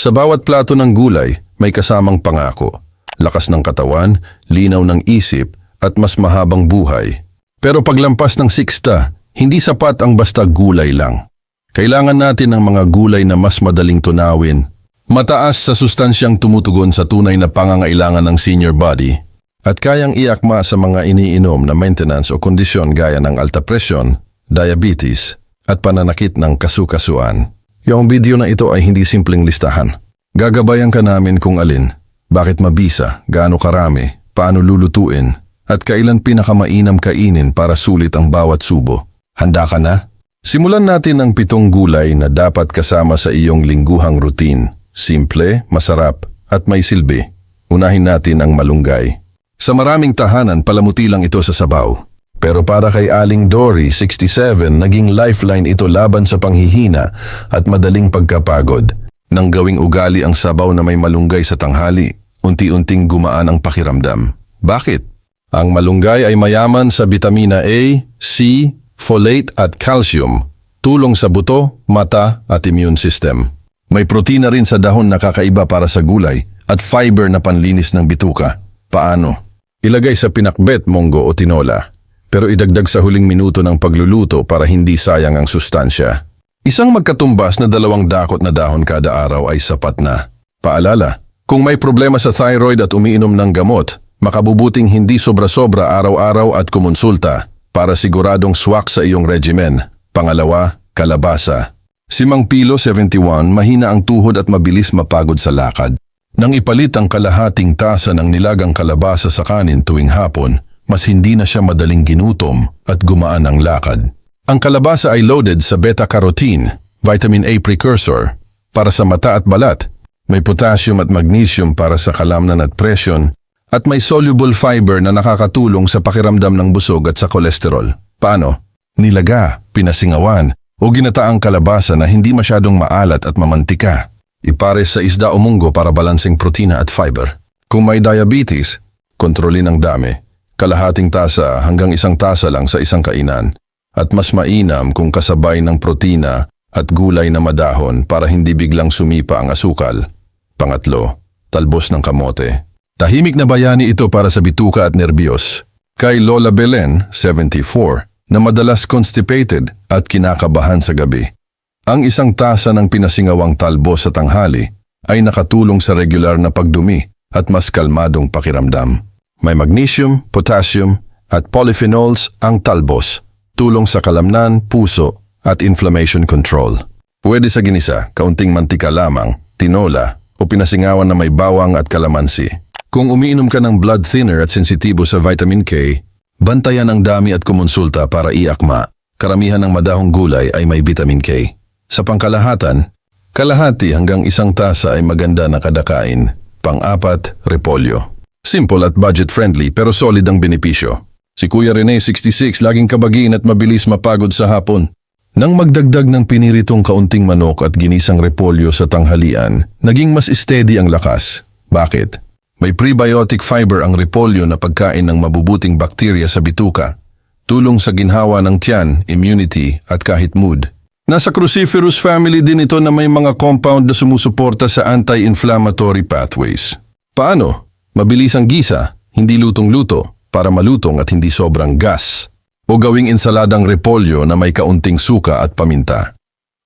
Sa bawat plato ng gulay, may kasamang pangako. Lakas ng katawan, linaw ng isip, at mas mahabang buhay. Pero paglampas ng siksta, hindi sapat ang basta gulay lang. Kailangan natin ng mga gulay na mas madaling tunawin. Mataas sa sustansyang tumutugon sa tunay na pangangailangan ng senior body at kayang iakma sa mga iniinom na maintenance o kondisyon gaya ng alta presyon, diabetes, at pananakit ng kasukasuan. Yung video na ito ay hindi simpleng listahan. Gagabayan ka namin kung alin, bakit mabisa, gaano karami, paano lulutuin, at kailan pinakamainam kainin para sulit ang bawat subo. Handa ka na? Simulan natin ang pitong gulay na dapat kasama sa iyong lingguhang routine. Simple, masarap, at may silbi. Unahin natin ang malunggay. Sa maraming tahanan, palamuti lang ito sa sabaw. Pero para kay Aling Dory, 67, naging lifeline ito laban sa panghihina at madaling pagkapagod. Nang gawing ugali ang sabaw na may malunggay sa tanghali, unti-unting gumaan ang pakiramdam. Bakit? Ang malunggay ay mayaman sa vitamina A, C, folate at calcium, tulong sa buto, mata at immune system. May protina rin sa dahon na kakaiba para sa gulay at fiber na panlinis ng bituka. Paano? Ilagay sa pinakbet, monggo o tinola. Pero idagdag sa huling minuto ng pagluluto para hindi sayang ang sustansya. Isang magkatumbas na dalawang dakot na dahon kada araw ay sapat na. Paalala, kung may problema sa thyroid at umiinom ng gamot, makabubuting hindi sobra-sobra araw-araw at kumonsulta para siguradong swak sa iyong regimen. Pangalawa, kalabasa. Si Mang Pilo 71 mahina ang tuhod at mabilis mapagod sa lakad. Nang ipalit ang kalahating tasa ng nilagang kalabasa sa kanin tuwing hapon, mas hindi na siya madaling ginutom at gumaan ang lakad. Ang kalabasa ay loaded sa beta-carotene, vitamin A precursor, para sa mata at balat. May potassium at magnesium para sa kalamnan at presyon, at may soluble fiber na nakakatulong sa pakiramdam ng busog at sa kolesterol. Paano? Nilaga, pinasingawan, o ginataang kalabasa na hindi masyadong maalat at mamantika. Ipares sa isda o munggo para balansing protina at fiber. Kung may diabetes, kontrolin ang dami. Kalahating tasa hanggang isang tasa lang sa isang kainan. At mas mainam kung kasabay ng protina at gulay na madahon para hindi biglang sumipa ang asukal. Pangatlo, talbos ng kamote. Tahimik na bayani ito para sa bituka at nerbiyos. Kay Lola Belen, 74, na madalas constipated at kinakabahan sa gabi. Ang isang tasa ng pinasingawang talbos sa tanghali ay nakatulong sa regular na pagdumi at mas kalmadong pakiramdam. May magnesium, potassium at polyphenols ang talbos, tulong sa kalamnan, puso at inflammation control. Pwede sa ginisa, kaunting mantika lamang, tinola o pinasingawan na may bawang at kalamansi. Kung umiinom ka ng blood thinner at sensitibo sa vitamin K, bantayan ang dami at kumonsulta para iakma. Karamihan ng madahong gulay ay may vitamin K. Sa pangkalahatan, kalahati hanggang isang tasa ay maganda na kadakain. Pang-apat, repolyo. Simple at budget-friendly pero solid ang benepisyo. Si Kuya Rene, 66, laging kabagin at mabilis mapagod sa hapon. Nang magdagdag ng piniritong kaunting manok at ginisang repolyo sa tanghalian, naging mas steady ang lakas. Bakit? May prebiotic fiber ang repolyo na pagkain ng mabubuting bakterya sa bituka. Tulong sa ginhawa ng tiyan, immunity at kahit mood. Nasa cruciferous family din ito na may mga compound na sumusuporta sa anti-inflammatory pathways. Paano? Mabilis ang gisa, hindi lutong-luto, para malutong at hindi sobrang gas. O gawing ensaladang repolyo na may kaunting suka at paminta.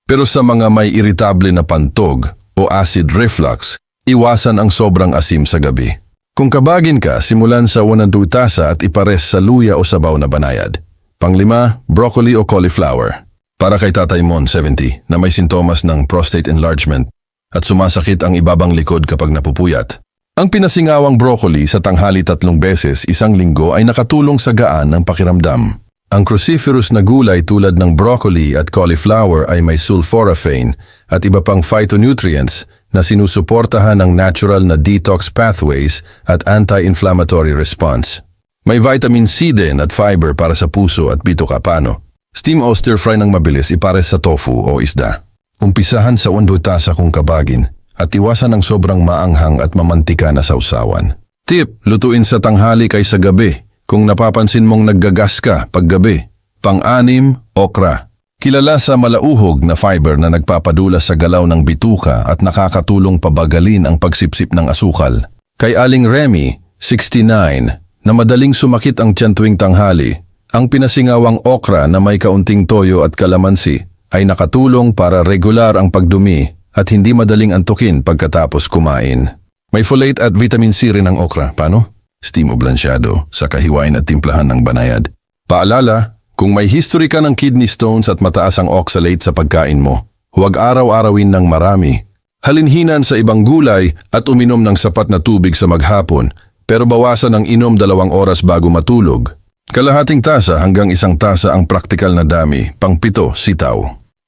Pero sa mga may irritable na pantog o acid reflux, iwasan ang sobrang asim sa gabi. Kung kabagin ka, simulan sa 1 tasa at ipares sa luya o sabaw na banayad. Panglima, broccoli o cauliflower. Para kay Tatay Mon, 70, na may sintomas ng prostate enlargement at sumasakit ang ibabang likod kapag napupuyat. Ang pinasingawang broccoli sa tanghali tatlong beses isang linggo ay nakatulong sa gaan ng pakiramdam. Ang cruciferous na gulay tulad ng broccoli at cauliflower ay may sulforaphane at iba pang phytonutrients na sinusuportahan ng natural na detox pathways at anti-inflammatory response. May vitamin C din at fiber para sa puso at bituka pano. Steam o stir fry ng mabilis ipares sa tofu o isda. Umpisahan sa undo tasa kung kabagin at iwasan ng sobrang maanghang at mamantika na sausawan. Tip, lutuin sa tanghali kaysa gabi kung napapansin mong naggagas ka paggabi. Pang-anim, okra. Kilala sa malauhog na fiber na nagpapadula sa galaw ng bituka at nakakatulong pabagalin ang pagsipsip ng asukal. Kay Aling Remy, 69, na madaling sumakit ang tiyan tuwing tanghali, ang pinasingawang okra na may kaunting toyo at kalamansi ay nakatulong para regular ang pagdumi at hindi madaling antukin pagkatapos kumain. May folate at vitamin C rin ang okra. Paano? Steam o blansyado sa kahiwain at timplahan ng banayad. Paalala, kung may history ka ng kidney stones at mataas ang oxalate sa pagkain mo, huwag araw-arawin ng marami. Halinhinan sa ibang gulay at uminom ng sapat na tubig sa maghapon, pero bawasan ang inom dalawang oras bago matulog. Kalahating tasa hanggang isang tasa ang praktikal na dami, pang pito, sitaw.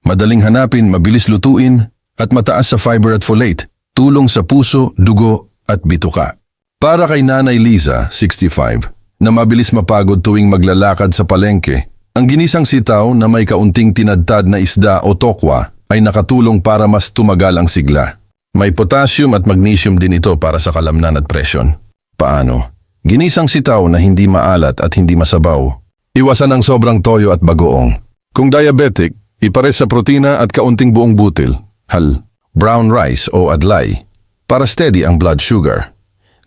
Madaling hanapin, mabilis lutuin, at mataas sa fiber at folate, tulong sa puso, dugo, at bituka. Para kay Nanay Liza, 65, na mabilis mapagod tuwing maglalakad sa palengke, ang ginisang sitaw na may kaunting tinadtad na isda o tokwa ay nakatulong para mas tumagal ang sigla. May potassium at magnesium din ito para sa kalamnan at presyon. Paano? Ginisang sitaw na hindi maalat at hindi masabaw. Iwasan ang sobrang toyo at bagoong. Kung diabetic, ipares sa protina at kaunting buong butil, hal, brown rice o adlay, para steady ang blood sugar.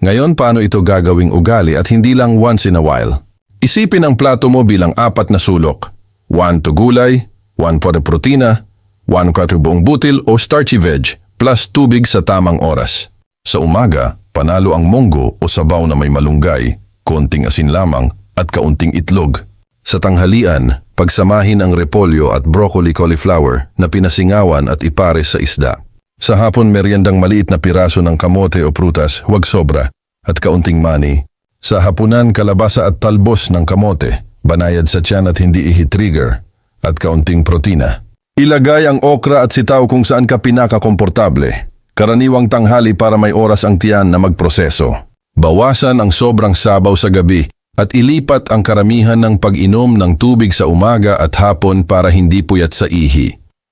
Ngayon paano ito gagawing ugali at hindi lang once in a while? Isipin ang plato mo bilang apat na sulok. One to gulay, one for the protina, one quarter buong butil o starchy veg, plus tubig sa tamang oras. Sa umaga, panalo ang munggo o sabaw na may malunggay, konting asin lamang at kaunting itlog. Sa tanghalian, pagsamahin ang repolyo at broccoli cauliflower na pinasingawan at ipares sa isda. Sa hapon meriendang maliit na piraso ng kamote o prutas, huwag sobra, at kaunting mani sa hapunan kalabasa at talbos ng kamote, banayad sa tiyan at hindi ihi-trigger, at kaunting protina. Ilagay ang okra at sitaw kung saan ka pinakakomportable. Karaniwang tanghali para may oras ang tiyan na magproseso. Bawasan ang sobrang sabaw sa gabi at ilipat ang karamihan ng pag-inom ng tubig sa umaga at hapon para hindi puyat sa ihi.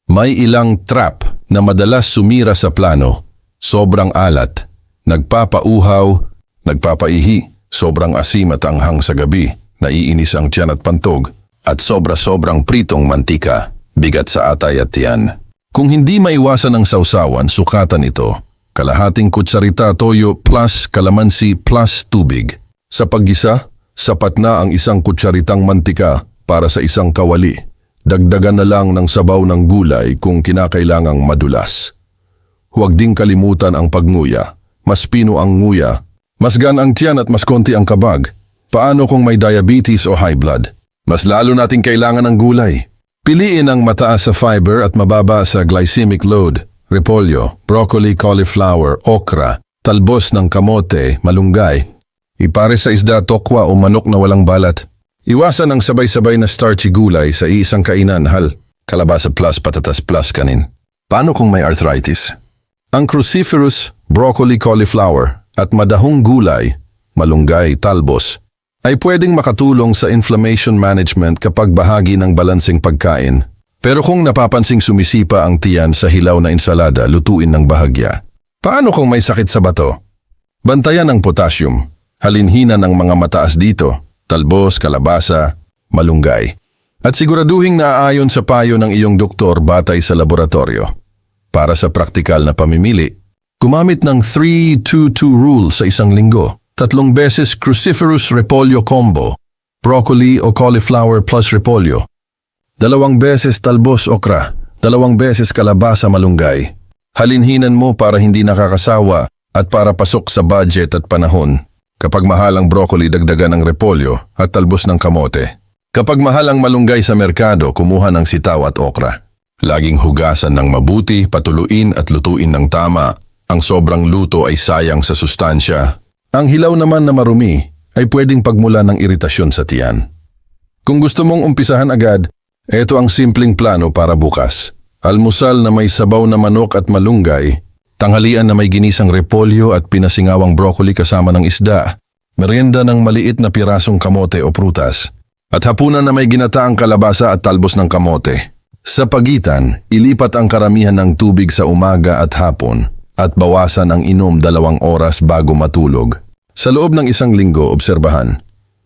May ilang trap na madalas sumira sa plano. Sobrang alat, nagpapauhaw, nagpapaihi, Sobrang asim at anghang sa gabi, naiinis ang tiyan at pantog, at sobra-sobrang pritong mantika, bigat sa atay at tiyan. Kung hindi maiwasan ang sausawan, sukatan ito. Kalahating kutsarita toyo plus kalamansi plus tubig. Sa paggisa, sapat na ang isang kutsaritang mantika para sa isang kawali. Dagdagan na lang ng sabaw ng gulay kung kinakailangang madulas. Huwag ding kalimutan ang pagnguya. Mas pino ang nguya mas gan ang tiyan at mas konti ang kabag. Paano kung may diabetes o high blood? Mas lalo nating kailangan ng gulay. Piliin ang mataas sa fiber at mababa sa glycemic load. Repolyo, broccoli, cauliflower, okra, talbos ng kamote, malunggay. Ipare sa isda, tokwa o manok na walang balat. Iwasan ang sabay-sabay na starchy gulay sa iisang kainan, hal. Kalabasa plus, patatas plus kanin. Paano kung may arthritis? Ang cruciferous, broccoli, cauliflower at madahong gulay, malunggay, talbos, ay pwedeng makatulong sa inflammation management kapag bahagi ng balansing pagkain. Pero kung napapansing sumisipa ang tiyan sa hilaw na ensalada, lutuin ng bahagya. Paano kung may sakit sa bato? Bantayan ang potassium. Halinhina ng mga mataas dito, talbos, kalabasa, malunggay. At siguraduhing naaayon sa payo ng iyong doktor batay sa laboratorio. Para sa praktikal na pamimili, Gumamit ng 3-2-2 rule sa isang linggo. Tatlong beses cruciferous repolyo combo, broccoli o cauliflower plus repolyo. Dalawang beses talbos okra, dalawang beses kalabasa malunggay. Halinhinan mo para hindi nakakasawa at para pasok sa budget at panahon. Kapag mahal ang broccoli, dagdagan ng repolyo at talbos ng kamote. Kapag mahal ang malunggay sa merkado, kumuha ng sitaw at okra. Laging hugasan ng mabuti, patuluin at lutuin ng tama ang sobrang luto ay sayang sa sustansya. Ang hilaw naman na marumi ay pwedeng pagmula ng iritasyon sa tiyan. Kung gusto mong umpisahan agad, ito ang simpleng plano para bukas. Almusal na may sabaw na manok at malunggay, tanghalian na may ginisang repolyo at pinasingawang broccoli kasama ng isda, merienda ng maliit na pirasong kamote o prutas, at hapunan na may ginataang kalabasa at talbos ng kamote. Sa pagitan, ilipat ang karamihan ng tubig sa umaga at hapon at bawasan ang inom dalawang oras bago matulog. Sa loob ng isang linggo, obserbahan,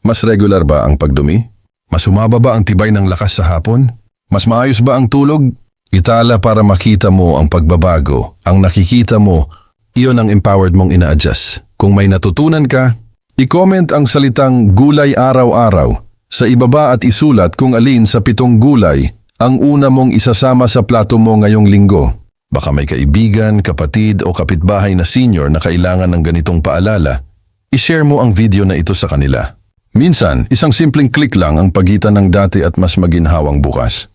mas regular ba ang pagdumi? Mas umaba ba ang tibay ng lakas sa hapon? Mas maayos ba ang tulog? Itala para makita mo ang pagbabago. Ang nakikita mo, iyon ang empowered mong ina-adjust. Kung may natutunan ka, i-comment ang salitang gulay araw-araw sa ibaba at isulat kung alin sa pitong gulay ang una mong isasama sa plato mo ngayong linggo. Baka may kaibigan, kapatid o kapitbahay na senior na kailangan ng ganitong paalala. I-share mo ang video na ito sa kanila. Minsan, isang simpleng click lang ang pagitan ng dati at mas maginhawang bukas.